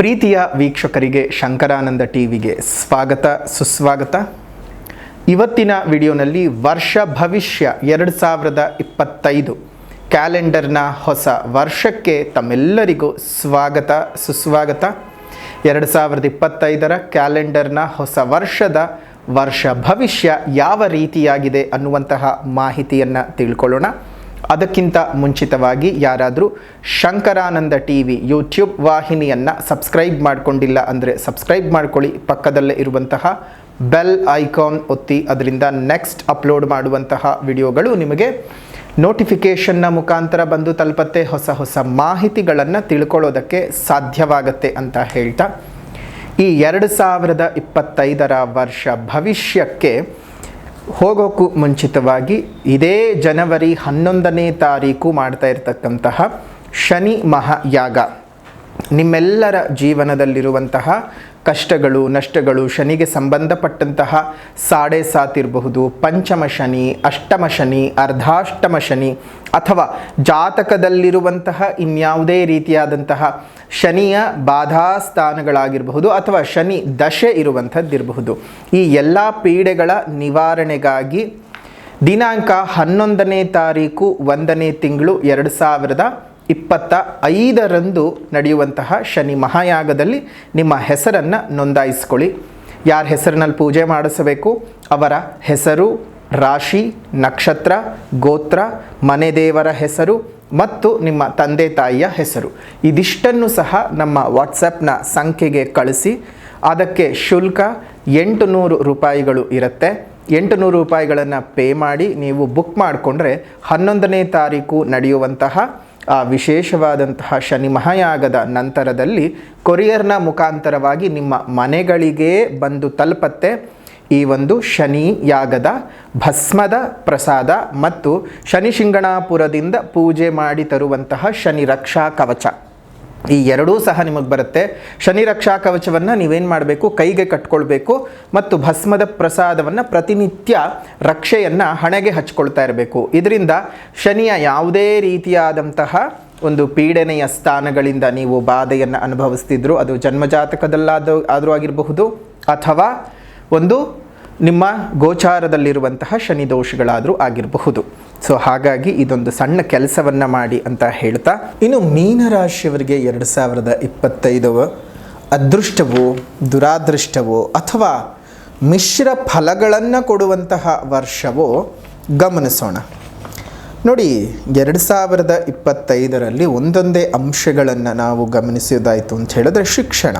ಪ್ರೀತಿಯ ವೀಕ್ಷಕರಿಗೆ ಶಂಕರಾನಂದ ಟಿವಿಗೆ ಸ್ವಾಗತ, ಸುಸ್ವಾಗತ. ಇವತ್ತಿನ ವಿಡಿಯೋನಲ್ಲಿ ವರ್ಷ ಭವಿಷ್ಯ ಎರಡು ಸಾವಿರದ ಇಪ್ಪತ್ತೈದು. ಕ್ಯಾಲೆಂಡರ್ನ ಹೊಸ ವರ್ಷಕ್ಕೆ ತಮ್ಮೆಲ್ಲರಿಗೂ ಸ್ವಾಗತ, ಸುಸ್ವಾಗತ. ಎರಡು ಸಾವಿರದ ಇಪ್ಪತ್ತೈದರ ಕ್ಯಾಲೆಂಡರ್ನ ಹೊಸ ವರ್ಷದ ವರ್ಷ ಭವಿಷ್ಯ ಯಾವ ರೀತಿಯಾಗಿದೆ ಅನ್ನುವಂತಹ ಮಾಹಿತಿಯನ್ನು ತಿಳ್ಕೊಳ್ಳೋಣ. ಅದಕ್ಕಿಂತ ಮುಂಚಿತವಾಗಿ ಯಾರಾದರೂ ಶಂಕರಾನಂದ ಟಿ ವಿ ಯೂಟ್ಯೂಬ್ ವಾಹಿನಿಯನ್ನು ಸಬ್ಸ್ಕ್ರೈಬ್ ಮಾಡಿಕೊಂಡಿಲ್ಲ ಅಂದರೆ ಸಬ್ಸ್ಕ್ರೈಬ್ ಮಾಡ್ಕೊಳ್ಳಿ. ಪಕ್ಕದಲ್ಲೇ ಇರುವಂತಹ ಬೆಲ್ ಐಕಾನ್ ಒತ್ತಿ ಅದರಿಂದ ನೆಕ್ಸ್ಟ್ ಅಪ್ಲೋಡ್ ಮಾಡುವಂತಹ ವಿಡಿಯೋಗಳು ನಿಮಗೆ ನೋಟಿಫಿಕೇಷನ್ನ ಮುಖಾಂತರ ಬಂದು ತಲುಪತ್ತೆ. ಹೊಸ ಹೊಸ ಮಾಹಿತಿಗಳನ್ನು ತಿಳ್ಕೊಳ್ಳೋದಕ್ಕೆ ಸಾಧ್ಯವಾಗತ್ತೆ ಅಂತ ಹೇಳ್ತಾ. ಈ ಎರಡು ಸಾವಿರದ ಇಪ್ಪತ್ತೈದರ ವರ್ಷ ಭವಿಷ್ಯಕ್ಕೆ ಹೋಗೋಕ್ಕೂ ಮುಂಚಿತವಾಗಿ ಇದೇ ಜನವರಿ ಹನ್ನೊಂದನೇ ತಾರೀಕು ಮಾಡ್ತಾ ಇರತಕ್ಕಂತಹ ಶನಿ ಮಹಾಯಾಗ ನಿಮ್ಮೆಲ್ಲರ ಜೀವನದಲ್ಲಿರುವಂತಹ ಕಷ್ಟಗಳು, ನಷ್ಟಗಳು, ಶನಿಗೆ ಸಂಬಂಧಪಟ್ಟಂತಹ ಸಾಡೆ ಸಾತಿರಬಹುದು. ಪಂಚಮ ಶನಿ, ಅಷ್ಟಮ ಶನಿ, ಅರ್ಧಾಷ್ಟಮ ಶನಿ ಅಥವಾ ಜಾತಕದಲ್ಲಿರುವಂತಹ ಇನ್ಯಾವುದೇ ರೀತಿಯಾದಂತಹ ಶನಿಯ ಬಾಧಾಸ್ಥಾನಗಳಾಗಿರಬಹುದು ಅಥವಾ ಶನಿ ದಶೆ ಇರುವಂಥದ್ದಿರಬಹುದು. ಈ ಎಲ್ಲ ಪೀಡೆಗಳ ನಿವಾರಣೆಗಾಗಿ ದಿನಾಂಕ ಹನ್ನೊಂದನೇ ತಾರೀಕು ಒಂದನೇ ತಿಂಗಳು ಎರಡು ಸಾವಿರದ ಇಪ್ಪತ್ತ ಐದರಂದು ನಡೆಯುವಂತಹ ಶನಿ ಮಹಾಯಾಗದಲ್ಲಿ ನಿಮ್ಮ ಹೆಸರನ್ನು ನೋಂದಾಯಿಸ್ಕೊಳ್ಳಿ. ಯಾರ ಹೆಸರಿನಲ್ಲಿ ಪೂಜೆ ಮಾಡಿಸಬೇಕು? ಅವರ ಹೆಸರು, ರಾಶಿ, ನಕ್ಷತ್ರ, ಗೋತ್ರ, ಮನೆ ದೇವರ ಹೆಸರು ಮತ್ತು ನಿಮ್ಮ ತಂದೆ ತಾಯಿಯ ಹೆಸರು. ಇದಿಷ್ಟನ್ನು ಸಹ ನಮ್ಮ ವಾಟ್ಸಪ್ನ ಸಂಖ್ಯೆಗೆ ಕಳಿಸಿ. ಅದಕ್ಕೆ ಶುಲ್ಕ ಎಂಟು ನೂರು ರೂಪಾಯಿಗಳು ಇರುತ್ತೆ. ಎಂಟು ನೂರು ರೂಪಾಯಿಗಳನ್ನು ಪೇ ಮಾಡಿ ನೀವು ಬುಕ್ ಮಾಡಿಕೊಂಡ್ರೆ ಹನ್ನೊಂದನೇ ತಾರೀಕು ನಡೆಯುವಂತಹ ಆ ವಿಶೇಷವಾದಂತಹ ಶನಿ ಮಹಾಯಾಗದ ನಂತರದಲ್ಲಿ ಕೊರಿಯರ್ನ ಮುಖಾಂತರವಾಗಿ ನಿಮ್ಮ ಮನೆಗಳಿಗೆ ಬಂದು ತಲುಪತ್ತೆ. ಈ ಒಂದು ಶನಿ ಯಾಗದ ಭಸ್ಮದ ಪ್ರಸಾದ ಮತ್ತು ಶನಿ ಶಿಂಗಣಾಪುರದಿಂದ ಪೂಜೆ ಮಾಡಿ ತರುವಂತಹ ಶನಿ ರಕ್ಷಾ ಕವಚ. ಈ ಎರಡೂ ಸಹ ನಿಮಗೆ ಬರುತ್ತೆ. ಶನಿ ರಕ್ಷಾ ಕವಚವನ್ನು ನೀವೇನು ಮಾಡಬೇಕು? ಕೈಗೆ ಕಟ್ಕೊಳ್ಬೇಕು ಮತ್ತು ಭಸ್ಮದ ಪ್ರಸಾದವನ್ನು ಪ್ರತಿನಿತ್ಯ ರಕ್ಷೆಯನ್ನು ಹಣೆಗೆ ಹಚ್ಕೊಳ್ತಾ ಇರಬೇಕು. ಇದರಿಂದ ಶನಿಯ ಯಾವುದೇ ರೀತಿಯಾದಂತಹ ಒಂದು ಪೀಡನೆಯ ಸ್ಥಾನಗಳಿಂದ ನೀವು ಬಾಧೆಯನ್ನು ಅನುಭವಿಸ್ತಿದ್ರು, ಅದು ಜನ್ಮಜಾತಕದಲ್ಲಾದ ಆದರೂ ಆಗಿರಬಹುದು ಅಥವಾ ಒಂದು ನಿಮ್ಮ ಗೋಚಾರದಲ್ಲಿರುವಂತಹ ಶನಿ ದೋಷಗಳಾದರೂ ಆಗಿರಬಹುದು. ಸೊ ಹಾಗಾಗಿ ಇದೊಂದು ಸಣ್ಣ ಕೆಲಸವನ್ನು ಮಾಡಿ ಅಂತ ಹೇಳ್ತಾ, ಇನ್ನು ಮೀನರಾಶಿಯವರಿಗೆ ಎರಡು ಸಾವಿರದ ಇಪ್ಪತ್ತೈದು ಅದೃಷ್ಟವೋ, ದುರಾದೃಷ್ಟವೋ, ಅಥವಾ ಮಿಶ್ರ ಫಲಗಳನ್ನು ಕೊಡುವಂತಹ ವರ್ಷವೋ, ಗಮನಿಸೋಣ. ನೋಡಿ, ಎರಡು ಸಾವಿರದ ಇಪ್ಪತ್ತೈದರಲ್ಲಿ ಒಂದೊಂದೇ ಅಂಶಗಳನ್ನು ನಾವು ಗಮನಿಸೋದಾಯಿತು ಅಂತ ಹೇಳಿದ್ರೆ ಶಿಕ್ಷಣ.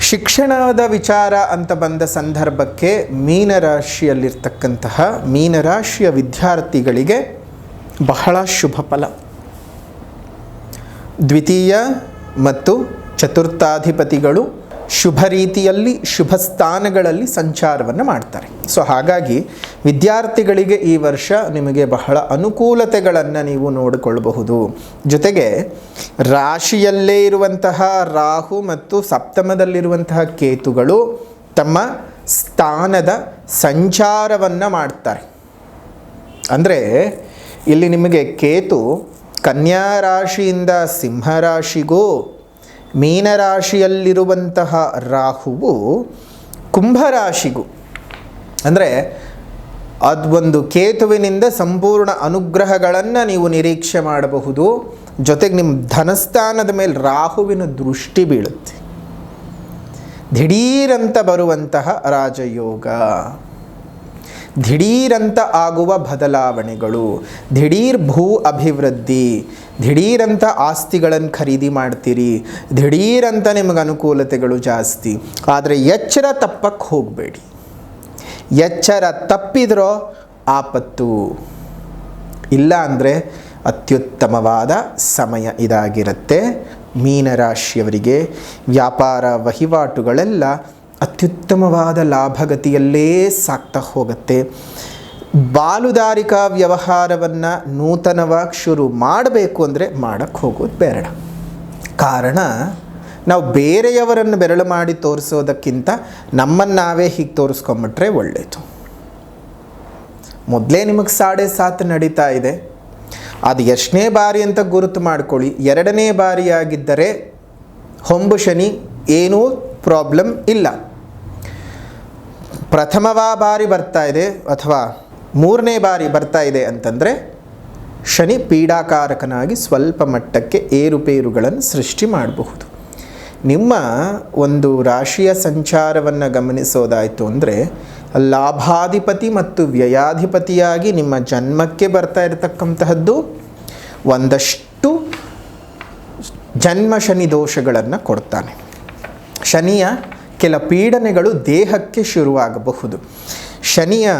ಶಿಕ್ಷಣದ ವಿಚಾರ ಅಂತ ಬಂದ ಸಂದರ್ಭಕ್ಕೆ ಮೀನರಾಶಿಯಲ್ಲಿರ್ತಕ್ಕಂತಹ ಮೀನರಾಶಿಯ ವಿದ್ಯಾರ್ಥಿಗಳಿಗೆ ಬಹಳ ಶುಭ ಫಲ. ದ್ವಿತೀಯ ಮತ್ತು ಚತುರ್ಥಾಧಿಪತಿಗಳು ಶುಭ ರೀತಿಯಲ್ಲಿ, ಶುಭ ಸ್ಥಾನಗಳಲ್ಲಿ ಸಂಚಾರವನ್ನು ಮಾಡ್ತಾರೆ. ಸೊ ಹಾಗಾಗಿ ವಿದ್ಯಾರ್ಥಿಗಳಿಗೆ ಈ ವರ್ಷ ನಿಮಗೆ ಬಹಳ ಅನುಕೂಲತೆಗಳನ್ನು ನೀವು ನೋಡಿಕೊಳ್ಳಬಹುದು. ಜೊತೆಗೆ ರಾಶಿಯಲ್ಲೇ ಇರುವಂತಹ ರಾಹು ಮತ್ತು ಸಪ್ತಮದಲ್ಲಿರುವಂತಹ ಕೇತುಗಳು ತಮ್ಮ ಸ್ಥಾನದ ಸಂಚಾರವನ್ನು ಮಾಡ್ತಾರೆ. ಅಂದರೆ ಇಲ್ಲಿ ನಿಮಗೆ ಕೇತು ಕನ್ಯಾ ರಾಶಿಯಿಂದ ಸಿಂಹರಾಶಿಗೂ ಮೀನರಾಶಿಯಲ್ಲಿರುವಂತಹ ರಾಹುವು ಕುಂಭರಾಶಿಗೂ. ಅಂದರೆ ಅದೊಂದು ಕೇತುವಿನಿಂದ ಸಂಪೂರ್ಣ ಅನುಗ್ರಹಗಳನ್ನು ನೀವು ನಿರೀಕ್ಷೆ ಮಾಡಬಹುದು. ಜೊತೆಗೆ ನಿಮ್ಮ ಧನಸ್ಥಾನದ ಮೇಲೆ ರಾಹುವಿನ ದೃಷ್ಟಿ ಬೀಳುತ್ತೆ. ದಿಢೀರಂತ ಬರುವಂತಹ ರಾಜಯೋಗ. ದಿಢೀರಂತ ಆಗುವ ಬದಲಾವಣೆಗಳು, ದಿಢೀರ್ ಭೂ ಅಭಿವೃದ್ಧಿ, ದಿಢೀರಂತ ಆಸ್ತಿಗಳನ್ನು ಖರೀದಿ ಮಾಡ್ತೀರಿ, ದಿಢೀರಂತ ನಿಮಗೆ ಅನುಕೂಲತೆಗಳು ಜಾಸ್ತಿ. ಆದರೆ ಎಚ್ಚರ ತಪ್ಪಕ್ಕೆ ಹೋಗಬೇಡಿ. ಎಚ್ಚರ ತಪ್ಪಿದ್ರೋ ಆಪತ್ತು. ಇಲ್ಲ ಅಂದರೆ ಅತ್ಯುತ್ತಮವಾದ ಸಮಯ ಇದಾಗಿರುತ್ತೆ. ಮೀನರಾಶಿಯವರಿಗೆ ವ್ಯಾಪಾರ ವಹಿವಾಟುಗಳೆಲ್ಲ ಅತ್ಯುತ್ತಮವಾದ ಲಾಭಗತಿಯಲ್ಲೇ ಸಾಕ್ತಾ ಹೋಗುತ್ತೆ. ಬಾಲುದಾರಿಕಾ ವ್ಯವಹಾರವನ್ನು ನೂತನವಾಗಿ ಶುರು ಮಾಡಬೇಕು ಅಂದರೆ ಮಾಡೋಕ್ಕೆ ಹೋಗೋದು ಬೇಡ. ಕಾರಣ, ನಾವು ಬೇರೆಯವರನ್ನು ಬೆರಳು ಮಾಡಿ ತೋರಿಸೋದಕ್ಕಿಂತ ನಮ್ಮನ್ನು ನಾವೇ ಹೀಗೆ ತೋರಿಸ್ಕೊಂಬಿಟ್ರೆ ಒಳ್ಳೆಯದು ಮೊದಲೇ ನಿಮಗೆ ಸಾಡೆ ಸಾತ್ ನಡೀತಾ ಇದೆ. ಅದು ಎಷ್ಟನೇ ಬಾರಿ ಅಂತ ಗುರುತು ಮಾಡ್ಕೊಳ್ಳಿ. ಎರಡನೇ ಬಾರಿಯಾಗಿದ್ದರೆ, ಹೊಂಬು ಶನಿ ಏನೂ ಪ್ರಾಬ್ಲಮ್ ಇಲ್ಲ. ಪ್ರಥಮವ ಬಾರಿ ಬರ್ತಾ ಇದೆ ಅಥವಾ ಮೂರನೇ ಬಾರಿ ಬರ್ತಾ ಇದೆ ಅಂತಂದರೆ ಶನಿ ಪೀಡಾಕಾರಕನಾಗಿ ಸ್ವಲ್ಪ ಮಟ್ಟಕ್ಕೆ ಏರುಪೇರುಗಳನ್ನು ಸೃಷ್ಟಿ ಮಾಡಬಹುದು. ನಿಮ್ಮ ಒಂದು ರಾಶಿಯ ಸಂಚಾರವನ್ನು ಗಮನಿಸೋದಾಯಿತು ಅಂದರೆ ಲಾಭಾಧಿಪತಿ ಮತ್ತು ವ್ಯಯಾಧಿಪತಿಯಾಗಿ ನಿಮ್ಮ ಜನ್ಮಕ್ಕೆ ಬರ್ತಾ ಇರತಕ್ಕಂತಹದ್ದು ಒಂದಷ್ಟು ಜನ್ಮ ಶನಿ ದೋಷಗಳನ್ನು ಕೊಡ್ತಾನೆ. ಶನಿಯ ಕೆಲ ಪೀಡನೆಗಳು ದೇಹಕ್ಕೆ ಶುರುವಾಗಬಹುದು. ಶನಿಯ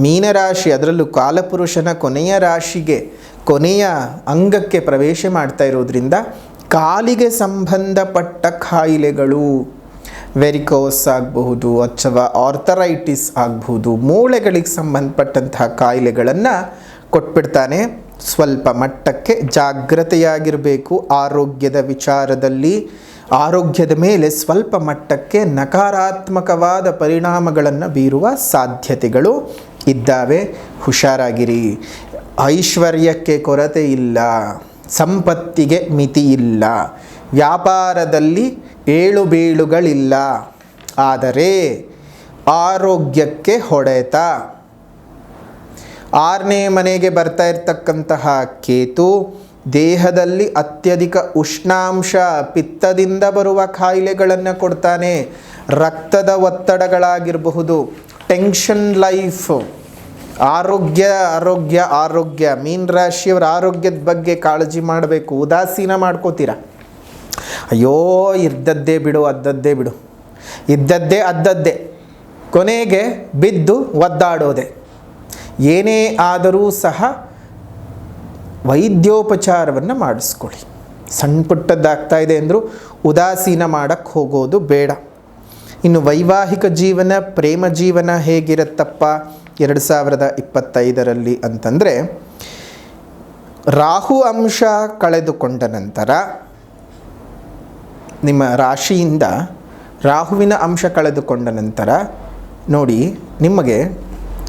ಮೀನರಾಶಿ, ಅದರಲ್ಲೂ ಕಾಲಪುರುಷನ ಕೊನೆಯ ರಾಶಿಗೆ, ಕೊನೆಯ ಅಂಗಕ್ಕೆ ಪ್ರವೇಶ ಮಾಡ್ತಾ ಇರೋದ್ರಿಂದ ಕಾಲಿಗೆ ಸಂಬಂಧಪಟ್ಟ ಕಾಯಿಲೆಗಳು ವೆರಿಕೋಸ್ ಆಗಬಹುದು ಅಥವಾ ಆರ್ಥರೈಟಿಸ್ ಆಗಬಹುದು. ಮೂಳೆಗಳಿಗೆ ಸಂಬಂಧಪಟ್ಟಂತಹ ಕಾಯಿಲೆಗಳನ್ನು ಕೊಟ್ಬಿಡ್ತಾನೆ. ಸ್ವಲ್ಪ ಮಟ್ಟಕ್ಕೆ ಜಾಗ್ರತೆಯಾಗಿರಬೇಕು. ಆರೋಗ್ಯದ ವಿಚಾರದಲ್ಲಿ ಆರೋಗ್ಯದ ಮೇಲೆ ಸ್ವಲ್ಪ ಮಟ್ಟಕ್ಕೆ ನಕಾರಾತ್ಮಕವಾದ ಪರಿಣಾಮಗಳನ್ನು ಬೀರುವ ಸಾಧ್ಯತೆಗಳು ಇದ್ದಾವೆ. ಹುಷಾರಾಗಿರಿ. ಐಶ್ವರ್ಯಕ್ಕೆ ಕೊರತೆ ಇಲ್ಲ. ಸಂಪತ್ತಿಗೆ ಮಿತಿ ಇಲ್ಲ. ವ್ಯಾಪಾರದಲ್ಲಿ ಏಳು ಬೀಳುಗಳಿಲ್ಲ. ಆದರೆ ಆರೋಗ್ಯಕ್ಕೆ ಹೊಡೆತ. ಆರನೇ ಮನೆಗೆ ಬರ್ತಾ ಇರ್ತಕ್ಕಂತಹ ಕೇತು ದೇಹದಲ್ಲಿ ಅತ್ಯಧಿಕ ಉಷ್ಣಾಂಶ ಪಿತ್ತದಿಂದ ಬರುವ ಕಾಯಿಲೆಗಳನ್ನು ಕೊಡ್ತಾನೆ. ರಕ್ತದ ಒತ್ತಡಗಳಾಗಿರಬಹುದು ಟೆನ್ಷನ್ ಲೈಫ್ ಆರೋಗ್ಯ ಆರೋಗ್ಯ ಆರೋಗ್ಯ, ಮೀನ್ ರಾಶಿಯವರ ಆರೋಗ್ಯದ ಬಗ್ಗೆ ಕಾಳಜಿ ಮಾಡಬೇಕು, ಉದಾಸೀನ ಮಾಡ್ಕೋತೀರ. ಅಯ್ಯೋ, ಇದ್ದದ್ದೇ ಬಿಡು, ಅದ್ದದ್ದೇ ಬಿಡು. ಇದ್ದದ್ದೇ, ಅದ್ದದ್ದೇ. ಕೊನೆಗೆ ಬಿದ್ದು ಒದ್ದಾಡೋದೆ. ಏನೇ ಆದರೂ ಸಹ ವೈದ್ಯೋಪಚಾರವನ್ನು ಮಾಡಿಸ್ಕೊಳ್ಳಿ. ಸಣ್ಣ ಪುಟ್ಟದ್ದಾಗ್ತಾ ಇದೆ ಅಂದರೂ ಉದಾಸೀನ ಮಾಡೋಕ್ಕೆ ಹೋಗೋದು ಬೇಡ. ಇನ್ನು ವೈವಾಹಿಕ ಜೀವನ, ಪ್ರೇಮ ಜೀವನ ಹೇಗಿರುತ್ತಪ್ಪ? ಎರಡು ಸಾವಿರದ ಇಪ್ಪತ್ತೈದರಲ್ಲಿ ಅಂತಂದರೆ, ರಾಹು ಅಂಶ ಕಳೆದುಕೊಂಡ ನಂತರ ನಿಮ್ಮ ರಾಶಿಯಿಂದ ರಾಹುವಿನ ಅಂಶ ಕಳೆದುಕೊಂಡ ನಂತರ ನೋಡಿ, ನಿಮಗೆ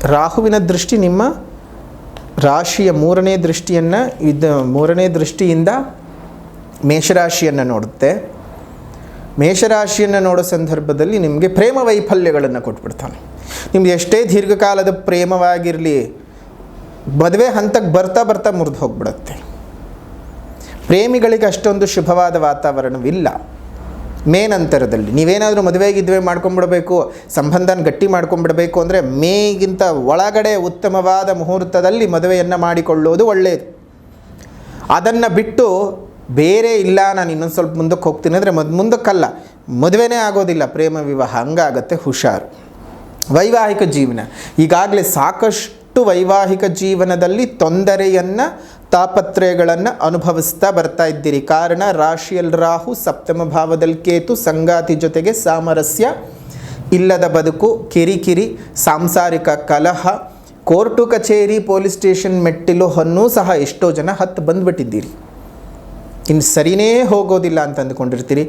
ರಾಹುವಿನ ದೃಷ್ಟಿ ನಿಮ್ಮ ರಾಶಿಯ ಮೂರನೇ ದೃಷ್ಟಿಯನ್ನು ಇದು ಮೂರನೇ ದೃಷ್ಟಿಯಿಂದ ಮೇಷರಾಶಿಯನ್ನು ನೋಡುತ್ತೆ. ಮೇಷರಾಶಿಯನ್ನು ನೋಡೋ ಸಂದರ್ಭದಲ್ಲಿ ನಿಮಗೆ ಪ್ರೇಮ ವೈಫಲ್ಯಗಳನ್ನು ಕೊಟ್ಬಿಡ್ತಾನೆ. ನಿಮ್ಗೆ ಎಷ್ಟೇ ದೀರ್ಘಕಾಲದ ಪ್ರೇಮವಾಗಿರಲಿ, ಮದುವೆ ಹಂತಕ್ಕೆ ಬರ್ತಾ ಬರ್ತಾ ಮುರಿದು ಹೋಗ್ಬಿಡುತ್ತೆ. ಪ್ರೇಮಿಗಳಿಗೆ ಅಷ್ಟೊಂದು ಶುಭವಾದ ವಾತಾವರಣವಿಲ್ಲ. ಮೇನಂತರದಲ್ಲಿ ನೀವೇನಾದರೂ ಮದುವೆಗಿದ್ವೆ ಮಾಡ್ಕೊಂಬಿಡಬೇಕು, ಸಂಬಂಧನ ಗಟ್ಟಿ ಮಾಡ್ಕೊಂಬಿಡಬೇಕು ಅಂದರೆ ಮೇಗಿಂತ ಒಳಗಡೆ ಉತ್ತಮವಾದ ಮುಹೂರ್ತದಲ್ಲಿ ಮದುವೆಯನ್ನು ಮಾಡಿಕೊಳ್ಳೋದು ಒಳ್ಳೆಯದು ಅದನ್ನು ಬಿಟ್ಟು ಬೇರೆ ಇಲ್ಲ, ನಾನು ಇನ್ನೊಂದು ಸ್ವಲ್ಪ ಮುಂದಕ್ಕೆ ಹೋಗ್ತೀನಿ ಅಂದರೆ ಮದ್ ಮುಂದಕ್ಕಲ್ಲ, ಮದುವೆನೇ ಆಗೋದಿಲ್ಲ, ಪ್ರೇಮ ವಿವಾಹ, ಹಂಗಾಗತ್ತೆ ಹುಷಾರು. ವೈವಾಹಿಕ ಜೀವನ. ಈಗಾಗಲೇ ಸಾಕಷ್ಟು ವೈವಾಹಿಕ ಜೀವನದಲ್ಲಿ ತೊಂದರೆಯನ್ನು ತಾಪತ್ರಯಗಳನ್ನು ಅನುಭವಿಸ್ತಾ ಬರ್ತಾ ಇದ್ದೀರಿ. ಕಾರಣ, ರಾಶಿಯಲ್ಲಿ ರಾಹು ಸಪ್ತಮ ಭಾವದಲ್ಲಿ ಕೇತು ಸಂಗಾತಿ ಜೊತೆಗೆ ಸಾಮರಸ್ಯ, ಇಲ್ಲದ ಬದುಕು, ಕಿರಿಕಿರಿ, ಸಾಂಸಾರಿಕ ಕಲಹ, ಕೋರ್ಟು ಕಚೇರಿ, ಪೊಲೀಸ್ ಸ್ಟೇಷನ್ ಮೆಟ್ಟಿಲು ಹೊನ್ನೂ ಸಹ ಎಷ್ಟೋ ಜನ ಹತ್ತು ಬಂದುಬಿಟ್ಟಿದ್ದೀರಿ. ಇನ್ನು ಸರಿನೇ ಹೋಗೋದಿಲ್ಲ ಅಂತ ಅಂದುಕೊಂಡಿರ್ತೀರಿ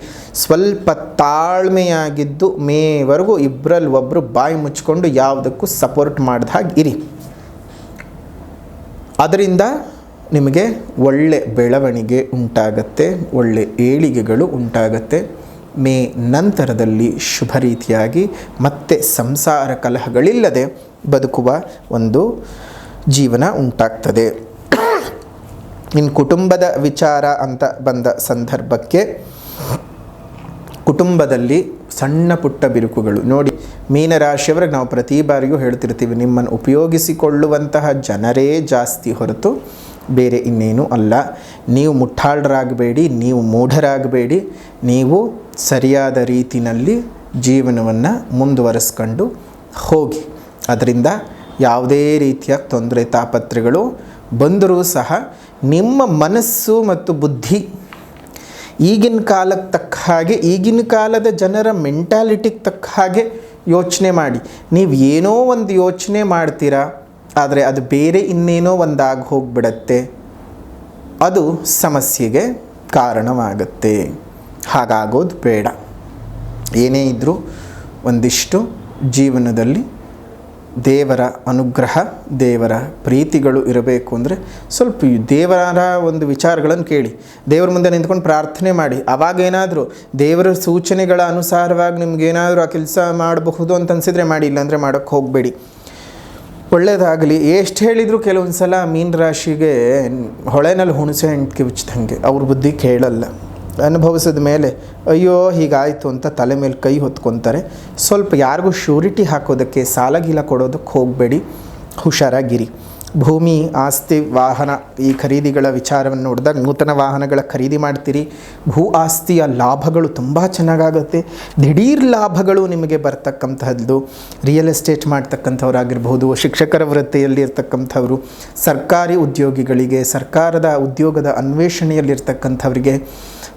ಸ್ವಲ್ಪ ತಾಳ್ಮೆಯಾಗಿದ್ದು ಮೇವರೆಗೂ ಇಬ್ಬರಲ್ಲಿ ಒಬ್ಬರು ಬಾಯಿ ಮುಚ್ಕೊಂಡು ಯಾವುದಕ್ಕೂ ಸಪೋರ್ಟ್ ಮಾಡಿದ ಹಾಗೆ ಇರಿ. ಅದರಿಂದ ನಿಮಗೆ ಒಳ್ಳೆ ಬೆಳವಣಿಗೆ ಉಂಟಾಗತ್ತೆ, ಒಳ್ಳೆ ಏಳಿಗೆಗಳು ಉಂಟಾಗತ್ತೆ. ಮೇ ನಂತರದಲ್ಲಿ ಶುಭ ರೀತಿಯಾಗಿ ಮತ್ತೆ ಸಂಸಾರ ಕಲಹಗಳಿಲ್ಲದೆ ಬದುಕುವ ಒಂದು ಜೀವನ ಉಂಟಾಗ್ತದೆ. ಇನ್ನು ಕುಟುಂಬದ ವಿಚಾರ ಅಂತ ಬಂದ ಸಂದರ್ಭಕ್ಕೆ ಕುಟುಂಬದಲ್ಲಿ ಸಣ್ಣ ಪುಟ್ಟ ಬಿರುಕುಗಳು. ನೋಡಿ, ಮೀನರಾಶಿಯವ್ರಿಗೆ ನಾವು ಪ್ರತಿ ಬಾರಿಯೂ ಹೇಳ್ತಿರ್ತೀವಿ, ನಿಮ್ಮನ್ನು ಉಪಯೋಗಿಸಿಕೊಳ್ಳುವಂತಹ ಜನರೇ ಜಾಸ್ತಿ ಹೊರತು ಬೇರೆ ಇನ್ನೇನು ಅಲ್ಲ. ನೀವು ಮುಟ್ಟಾಳರಾಗಬೇಡಿ ನೀವು ಮೂಢರಾಗಬೇಡಿ. ನೀವು ಸರಿಯಾದ ರೀತಿಯಲ್ಲಿ ಜೀವನವನ್ನು ಮುಂದುವರಿಸ್ಕೊಂಡು ಹೋಗಿ. ಅದರಿಂದ ಯಾವುದೇ ರೀತಿಯ ತೊಂದರೆ ತಾಪತ್ರೆಗಳು ಬಂದರೂ ಸಹ ನಿಮ್ಮ ಮನಸ್ಸು ಮತ್ತು ಬುದ್ಧಿ ಈಗಿನ ಕಾಲಕ್ಕೆ ತಕ್ಕ ಹಾಗೆ, ಈಗಿನ ಕಾಲದ ಜನರ ಮೆಂಟಾಲಿಟಿಗೆ ತಕ್ಕ ಹಾಗೆ ಯೋಚನೆ ಮಾಡಿ. ನೀವು ಏನೋ ಒಂದು ಯೋಚನೆ ಮಾಡ್ತೀರಾ? ಆದರೆ ಅದು ಬೇರೆ ಇನ್ನೇನೋ ಒಂದಾಗಿ ಹೋಗಿಬಿಡತ್ತೆ. ಅದು ಸಮಸ್ಯೆಗೆ ಕಾರಣವಾಗುತ್ತೆ. ಹಾಗಾಗೋದು ಬೇಡ. ಏನೇ ಇದ್ದರೂ ಒಂದಿಷ್ಟು ಜೀವನದಲ್ಲಿ ದೇವರ ಅನುಗ್ರಹ, ದೇವರ ಪ್ರೀತಿಗಳು ಇರಬೇಕು ಅಂದರೆ ಸ್ವಲ್ಪ ದೇವರ ಒಂದು ವಿಚಾರಗಳನ್ನು ಕೇಳಿ. ದೇವರ ಮುಂದೆ ನಿಂತ್ಕೊಂಡು ಪ್ರಾರ್ಥನೆ ಮಾಡಿ. ಅವಾಗೇನಾದರೂ ದೇವರ ಸೂಚನೆಗಳ ಅನುಸಾರವಾಗಿ ನಿಮಗೇನಾದರೂ ಆ ಕೆಲಸ ಮಾಡಬಹುದು ಅಂತ ಅನಿಸಿದರೆ ಮಾಡಿ, ಇಲ್ಲಾಂದರೆ ಮಾಡೋಕ್ಕೆ ಹೋಗಬೇಡಿ. ಒಳ್ಳೆಯದಾಗಲಿ ಎಷ್ಟು ಹೇಳಿದರೂ ಕೆಲವೊಂದು ಸಲ ಮೀನ ರಾಶಿಗೆ ಹೊಳೆನಲ್ಲಿ ಹುಣಸೆ ಹಣ್ಣು ಕಿವಿಚ್ದಂಗೆ. ಅವ್ರ ಬುದ್ಧಿ ಕೇಳಲ್ಲ. ಅನುಭವಿಸಿದ ಮೇಲೆ, ಅಯ್ಯೋ, ಹೀಗಾಯಿತು ಅಂತ ತಲೆ ಮೇಲೆ ಕೈ ಹೊತ್ಕೊತಾರೆ. ಸ್ವಲ್ಪ ಯಾರಿಗೂ ಶ್ಯೂರಿಟಿ ಹಾಕೋದಕ್ಕೆ ಸಾಲ ಗೀಲ ಕೊಡೋದಕ್ಕೆ ಹೋಗಬೇಡಿ. ಹುಷಾರಾಗಿರಿ. ಭೂಮಿ, ಆಸ್ತಿ, ವಾಹನ ಈ ಖರೀದಿಗಳ ವಿಚಾರವನ್ನು ನೋಡಿದಾಗ ನೂತನ ವಾಹನಗಳ ಖರೀದಿ ಮಾಡ್ತೀರಿ. ಭೂ ಆಸ್ತಿಯ ಲಾಭಗಳು ತುಂಬ ಚೆನ್ನಾಗಾಗುತ್ತೆ. ದಿಢೀರ್ ಲಾಭಗಳು ನಿಮಗೆ ಬರ್ತಕ್ಕಂತಹದ್ದು. ರಿಯಲ್ ಎಸ್ಟೇಟ್ ಮಾಡ್ತಕ್ಕಂಥವ್ರಾಗಿರ್ಬೋದು ಶಿಕ್ಷಕರ ವೃತ್ತಿಯಲ್ಲಿ ಇರ್ತಕ್ಕಂಥವ್ರು ಸರ್ಕಾರಿ ಉದ್ಯೋಗಿಗಳಿಗೆ, ಸರ್ಕಾರದ ಉದ್ಯೋಗದ ಅನ್ವೇಷಣೆಯಲ್ಲಿರ್ತಕ್ಕಂಥವರಿಗೆ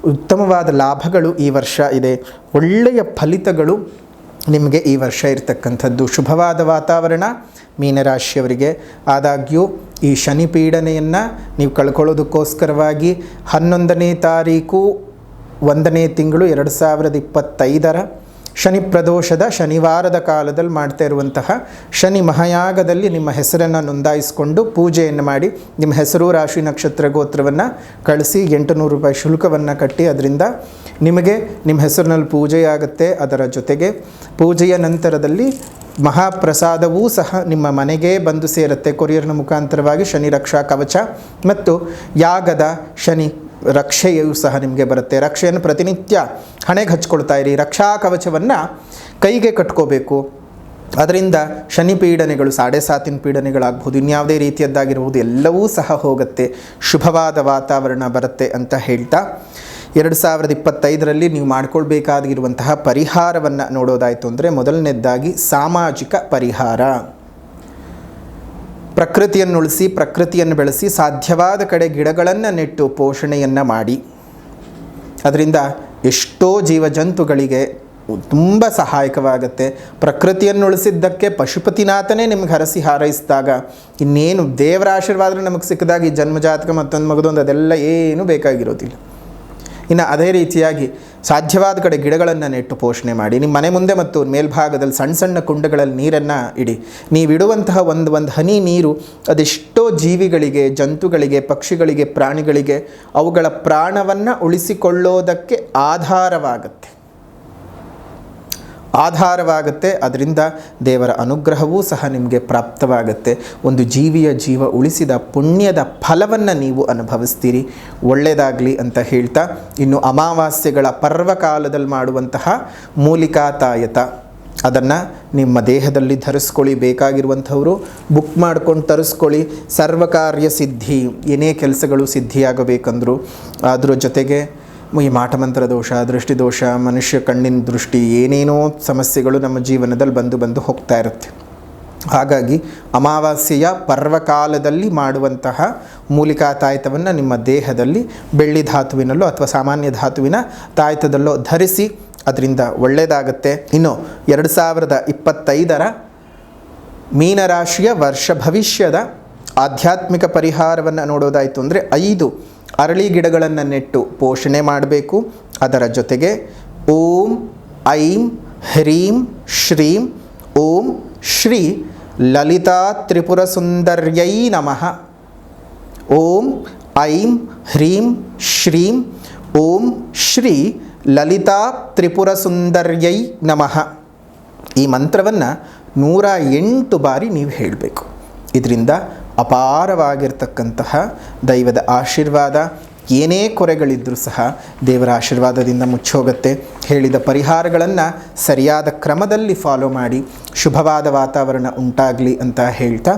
ಉತ್ತಮವಾದ ಲಾಭಗಳು ಈ ವರ್ಷ ಇದೆ. ಒಳ್ಳೆಯ ಫಲಿತಗಳು ನಿಮಗೆ ಈ ವರ್ಷ ಇರತಕ್ಕಂಥದ್ದು ಶುಭವಾದ ವಾತಾವರಣ. ಮೀನರಾಶಿಯವರಿಗೆ ಆದಾಗ್ಯೂ ಈ ಶನಿ ಪೀಡನೆಯನ್ನು ನೀವು ಕಳ್ಕೊಳ್ಳೋದಕ್ಕೋಸ್ಕರವಾಗಿ ಹನ್ನೊಂದನೇ ತಾರೀಕು ಒಂದನೇ ತಿಂಗಳು ಎರಡು ಸಾವಿರದ ಇಪ್ಪತ್ತೈದರ ಶನಿ ಪ್ರದೋಷದ ಶನಿವಾರದ ಕಾಲದಲ್ಲಿ ಮಾಡ್ತಾ ಇರುವಂತಹ ಶನಿ ಮಹಾಯಾಗದಲ್ಲಿ ನಿಮ್ಮ ಹೆಸರನ್ನು ನೋಂದಾಯಿಸಿಕೊಂಡು ಪೂಜೆಯನ್ನು ಮಾಡಿ ನಿಮ್ಮ ಹೆಸರು, ರಾಶಿ, ನಕ್ಷತ್ರ ಗೋತ್ರವನ್ನು ಕಳಿಸಿ ಎಂಟುನೂರು ರೂಪಾಯಿ ಶುಲ್ಕವನ್ನು ಕಟ್ಟಿ ಅದರಿಂದ ನಿಮಗೆ ನಿಮ್ಮ ಹೆಸರಿನಲ್ಲಿ ಪೂಜೆಯಾಗುತ್ತೆ. ಅದರ ಜೊತೆಗೆ ಪೂಜೆಯ ನಂತರದಲ್ಲಿ ಮಹಾಪ್ರಸಾದವೂ ಸಹ ನಿಮ್ಮ ಮನೆಗೆ ಬಂದು ಸೇರುತ್ತೆ. ಕೊರಿಯರ್ನ ಮುಖಾಂತರವಾಗಿ ಶನಿ ರಕ್ಷಾ ಕವಚ ಮತ್ತು ಯಾಗದ ಶನಿ ರಕ್ಷೆಯೂ ಸಹ ನಿಮಗೆ ಬರುತ್ತೆ. ರಕ್ಷೆಯನ್ನು ಪ್ರತಿನಿತ್ಯ ಹಣೆಗೆ ಹಚ್ಕೊಳ್ತಾ ಇರಿ. ರಕ್ಷಾ ಕವಚವನ್ನು ಕೈಗೆ ಕಟ್ಕೋಬೇಕು. ಅದರಿಂದ ಶನಿ ಪೀಡನೆಗಳು, ಸಾಡೆ ಸಾತಿನ ಪೀಡನೆಗಳಾಗ್ಬೋದು, ಇನ್ಯಾವುದೇ ರೀತಿಯದ್ದಾಗಿರ್ಬೋದು, ಎಲ್ಲವೂ ಸಹ ಹೋಗುತ್ತೆ. ಶುಭವಾದ ವಾತಾವರಣ ಬರುತ್ತೆ ಅಂತ ಹೇಳ್ತಾ, ಎರಡು ಸಾವಿರದ ಇಪ್ಪತ್ತೈದರಲ್ಲಿ ನೀವು ಮಾಡ್ಕೊಳ್ಬೇಕಾಗಿರುವಂತಹ ಪರಿಹಾರವನ್ನು ನೋಡೋದಾಯಿತು ಅಂದರೆ ಮೊದಲನೇದಾಗಿ ಸಾಮಾಜಿಕ ಪರಿಹಾರ. ಪ್ರಕೃತಿಯನ್ನು ಉಳಿಸಿ ಪ್ರಕೃತಿಯನ್ನು ಬೆಳೆಸಿ, ಸಾಧ್ಯವಾದ ಕಡೆ ಗಿಡಗಳನ್ನು ನೆಟ್ಟು ಪೋಷಣೆಯನ್ನು ಮಾಡಿ. ಅದರಿಂದ ಎಷ್ಟೋ ಜೀವಜಂತುಗಳಿಗೆ ತುಂಬ ಸಹಾಯಕವಾಗುತ್ತೆ. ಪ್ರಕೃತಿಯನ್ನು ಉಳಿಸಿದ್ದಕ್ಕೆ ಪಶುಪತಿನಾಥನೇ ನಿಮ್ಗೆ ಹರಸಿ ಹಾರೈಸಿದಾಗ ಇನ್ನೇನು ದೇವರ ಆಶೀರ್ವಾದ ನಮಗೆ ಸಿಕ್ಕಿದಾಗ ಈ ಜನ್ಮಜಾತಕ ಮತ್ತೊಂದು ಮಗದೊಂದು ಅದೆಲ್ಲ ಏನೂ ಬೇಕಾಗಿರೋದಿಲ್ಲ. ಇನ್ನು ಅದೇ ರೀತಿಯಾಗಿ ಸಾಧ್ಯವಾದ ಕಡೆ ಗಿಡಗಳನ್ನು ನೆಟ್ಟು ಪೋಷಣೆ ಮಾಡಿ, ನಿಮ್ಮ ಮನೆ ಮುಂದೆ ಮತ್ತು ಮೇಲ್ಭಾಗದಲ್ಲಿ ಸಣ್ಣ ಸಣ್ಣ ಕುಂಡಗಳಲ್ಲಿ ನೀರನ್ನು ಇಡಿ. ನೀವಿಡುವಂತಹ ಒಂದು ಒಂದು ಹನಿ ನೀರು ಅದೆಷ್ಟೋ ಜೀವಿಗಳಿಗೆ, ಜಂತುಗಳಿಗೆ, ಪಕ್ಷಿಗಳಿಗೆ, ಪ್ರಾಣಿಗಳಿಗೆ ಅವುಗಳ ಪ್ರಾಣವನ್ನು ಉಳಿಸಿಕೊಳ್ಳೋದಕ್ಕೆ ಆಧಾರವಾಗುತ್ತೆ. ಆಧಾರವಾಗುತ್ತೆ. ಅದರಿಂದ ದೇವರ ಅನುಗ್ರಹವೂ ಸಹ ನಿಮಗೆ ಪ್ರಾಪ್ತವಾಗುತ್ತೆ. ಒಂದು ಜೀವಿಯ ಜೀವ ಉಳಿಸಿದ ಪುಣ್ಯದ ಫಲವನ್ನು ನೀವು ಅನುಭವಿಸ್ತೀರಿ. ಒಳ್ಳೆಯದಾಗಲಿ ಅಂತ ಹೇಳ್ತಾ, ಇನ್ನು ಅಮಾವಾಸ್ಯೆಗಳ ಪರ್ವಕಾಲದಲ್ಲಿ ಮಾಡುವಂತಹ ಮೂಲಿಕಾ ತಾಯತ ಅದನ್ನು ನಿಮ್ಮ ದೇಹದಲ್ಲಿ ಧರಿಸ್ಕೊಳ್ಳಿ. ಬೇಕಾಗಿರುವಂಥವರು ಬುಕ್ ಮಾಡ್ಕೊಂಡು ತರಿಸ್ಕೊಳ್ಳಿ. ಸರ್ವಕಾರ್ಯ ಸಿದ್ಧಿ, ಏನೇ ಕೆಲಸಗಳು ಸಿದ್ಧಿಯಾಗಬೇಕಂದ್ರು. ಅದರ ಜೊತೆಗೆ ಈ ಮಾಟಮಂತ್ರ ದೋಷ, ದೃಷ್ಟಿ ದೋಷ, ಮನುಷ್ಯ ಕಣ್ಣಿನ ದೃಷ್ಟಿ, ಏನೇನೋ ಸಮಸ್ಯೆಗಳು ನಮ್ಮ ಜೀವನದಲ್ಲಿ ಬಂದು ಬಂದು ಹೋಗ್ತಾ ಇರುತ್ತೆ. ಹಾಗಾಗಿ ಅಮಾವಾಸ್ಯೆಯ ಪರ್ವಕಾಲದಲ್ಲಿ ಮಾಡುವಂತಹ ಮೂಲಿಕಾ ತಾಯ್ತವನ್ನು ನಿಮ್ಮ ದೇಹದಲ್ಲಿ ಬೆಳ್ಳಿ ಧಾತುವಿನಲ್ಲೋ ಅಥವಾ ಸಾಮಾನ್ಯ ಧಾತುವಿನ ತಾಯ್ತದಲ್ಲೋ ಧರಿಸಿ ಅದರಿಂದ ಒಳ್ಳೆಯದಾಗತ್ತೆ. ಇನ್ನು ಎರಡು ಸಾವಿರದ ಇಪ್ಪತ್ತೈದರ ಮೀನರಾಶಿಯ ವರ್ಷ ಭವಿಷ್ಯದ ಆಧ್ಯಾತ್ಮಿಕ ಪರಿಹಾರವನ್ನು ನೋಡೋದಾಯಿತು ಅಂದರೆ ಐದು ಅರಳಿ ಗಿಡಗಳನ್ನು ನೆಟ್ಟು ಪೋಷಣೆ ಮಾಡಬೇಕು. ಅದರ ಜೊತೆಗೆ ಓಂ, ಐಂ, ಹ್ರೀಂ, ಶ್ರೀಂ, ಓಂ, ಶ್ರೀ ಲಲಿತಾ ತ್ರಿಪುರ ಸುಂದರ್ಯೈ ನಮಃ. ಓಂ, ಐಂ, ಹ್ರೀಂ, ಶ್ರೀಂ, ಓಂ, ಶ್ರೀ ಲಲಿತಾ ತ್ರಿಪುರ ಸುಂದರ್ಯೈ ನಮಃ. ಈ ಮಂತ್ರವನ್ನು ನೂರ ಎಂಟು ಬಾರಿ ನೀವು ಹೇಳಬೇಕು. ಇದರಿಂದ ಅಪಾರವಾಗಿರ್ತಕ್ಕಂತಹ ದೈವದ ಆಶೀರ್ವಾದ. ಏನೇ ಕೊರೆಗಳಿದ್ದರೂ ಸಹ ದೇವರ ಆಶೀರ್ವಾದದಿಂದ ಮುಚ್ಚೋಗುತ್ತೆ. ಹೇಳಿದ ಪರಿಹಾರಗಳನ್ನು ಸರಿಯಾದ ಕ್ರಮದಲ್ಲಿ ಫಾಲೋ ಮಾಡಿ, ಶುಭವಾದ ವಾತಾವರಣ ಉಂಟಾಗಲಿ ಅಂತ ಹೇಳ್ತಾ,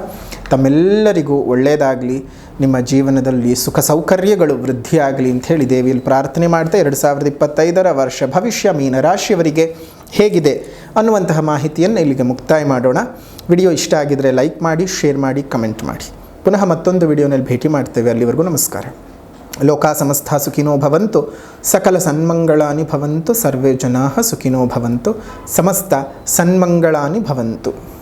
ತಮ್ಮೆಲ್ಲರಿಗೂ ಒಳ್ಳೆಯದಾಗಲಿ ನಿಮ್ಮ ಜೀವನದಲ್ಲಿ ಸುಖ ಸೌಕರ್ಯಗಳು ವೃದ್ಧಿಯಾಗಲಿ ಅಂತ ಹೇಳಿ ದೇವಿಯಲ್ಲಿ ಪ್ರಾರ್ಥನೆ ಮಾಡ್ತಾ ಎರಡು ಸಾವಿರದ ಇಪ್ಪತ್ತೈದರ ವರ್ಷ ಭವಿಷ್ಯ ಮೀನರಾಶಿಯವರಿಗೆ ಹೇಗಿದೆ ಅನ್ನುವಂತಹ ಮಾಹಿತಿಯನ್ನು ಇಲ್ಲಿಗೆ ಮುಕ್ತಾಯ ಮಾಡೋಣ. ವಿಡಿಯೋ ಇಷ್ಟ ಆಗಿದರೆ ಲೈಕ್ ಮಾಡಿ, ಶೇರ್ ಮಾಡಿ, ಕಮೆಂಟ್ ಮಾಡಿ. ಪುನಃ ಮತ್ತೊಂದು ವಿಡಿಯೋನಲ್ಲಿ ಭೇಟಿ ಮಾಡ್ತೇವೆ. ಅಲ್ಲಿವರೆಗೂ ನಮಸ್ಕಾರ. ಲೋಕಾ ಸಮಸ್ತ ಸುಖಿನೋ ಭವಂತು, ಸಕಲ ಸನ್ಮಂಗಳಾನಿ ಭವಂತು, ಸರ್ವೇ ಜನಾ ಸುಖಿನೋ ಭವಂತು, ಸಮಸ್ತ ಸನ್ಮಂಗಳಾನಿ ಭವಂತು.